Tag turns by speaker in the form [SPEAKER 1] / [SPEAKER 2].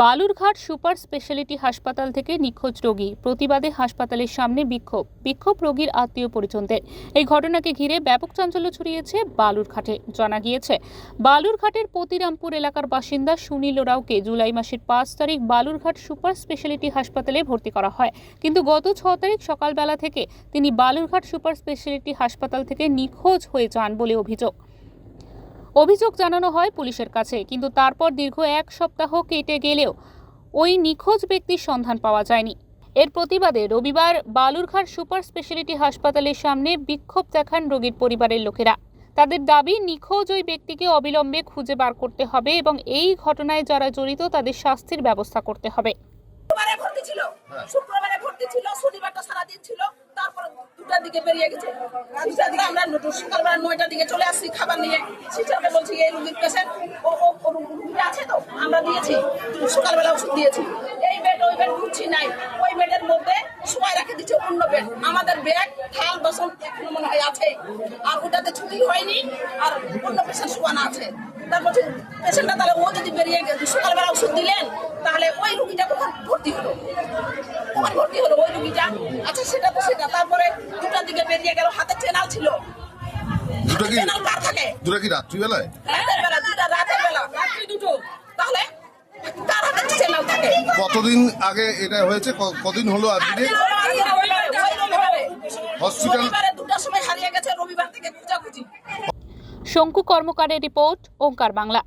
[SPEAKER 1] Balurghat super speciality হাসপাতাল থেকে নিখোঁজ রোগী। প্রতিবাদে হাসপাতালের সামনে বিক্ষোভ। বিক্ষোভ রোগীর আত্মীয় পরিজনদের। এই ঘটনাকে ঘিরে ব্যাপক চাঞ্চল্য ছড়িয়েছে বালুরঘাটে। জানা গিয়েছে, বালুরঘাটের পতিরামপুর এলাকার বাসিন্দা সুনীল ওরাওকে জুলাই মাসের পাঁচ তারিখ বালুরঘাট সুপার স্পেশালিটি হাসপাতালে ভর্তি করা হয়। কিন্তু গত ছ তারিখ সকালবেলা থেকে তিনি বালুরঘাট সুপার স্পেশালিটি হাসপাতাল থেকে নিখোঁজ হয়ে যান বলে অভিযোগ। অভিযোগ জানানো হয় পুলিশের কাছে কিন্তু তারপর দীর্ঘ এক সপ্তাহ কেটে গেলেও ওই নিখোঁজ ব্যক্তির সন্ধান পাওয়া যায়নি। এর প্রতিবাদে রবিবার বালুরঘাট সুপার স্পেশালিটি হাসপাতালের সামনে বিক্ষোভ দেখান রোগীর পরিবারের লোকেরা। তাদের দাবি নিখোঁজ ওই ব্যক্তিকে অবিলম্বে খুঁজে বার করতে হবে এবং এই ঘটনায় যারা জড়িত তাদের শাস্তির ব্যবস্থা করতে হবে।
[SPEAKER 2] ভর্তি ছিল। শুক্রবারে ভর্তি ছিল শনিবারটা সারাদিন ছিল। তারপর দুটার দিকে বেরিয়ে গেছে। আমরা নট- সকালবেলা নয়টার দিকে চলে আসছি খাবার নিয়ে সিস্টারকে বলছি এই রুগীর পেশেন্ট ও ও ও রুগী আছে তো আমরা দিয়েছি। সকালবেলা ওষুধ দিয়েছি। এই বেড ওই বেড ঘুরছি নাই। ওই বেডের মধ্যে সবাই রেখে দিচ্ছে অন্য বেড আমাদের ব্যাগ থাল বাসন এখনও মনে হয় আছে। আর ওটাতে ছুটি হয়নি আর অন্য পেশেন্ট শোয়ানো আছে। তারপর পেশেন্টটা তাহলে ও যদি বেরিয়ে সকালবেলা ওষুধ দিলেন তাহলে ওই রুগীটা কখন ভর্তি হলো। কখন ভর্তি হলো ওই রুগীটা। আচ্ছা সেটা তো সেটা। তারপরে দুটার দিকে বেরিয়ে গেল হাতে চেনাল ছিল।
[SPEAKER 3] দুটো কি? দুটো কি রাত্রিবেলায়?
[SPEAKER 2] রাতের বেলা দুটা রাতের বেলা রাত্রি দুটো তাহলে কার হাতে চেনাল থাকে
[SPEAKER 3] কতদিন আগে এটা হয়েছে? ক- কদিন হলো আজকে? হসপিটাল
[SPEAKER 2] রবিবারে দুটার সময় হারিয়ে গেছে রবিবার থেকে খুঁজাখুঁজি
[SPEAKER 1] শঙ্কু কর্মকারের রিপোর্ট ওঙ্কার বাংলা।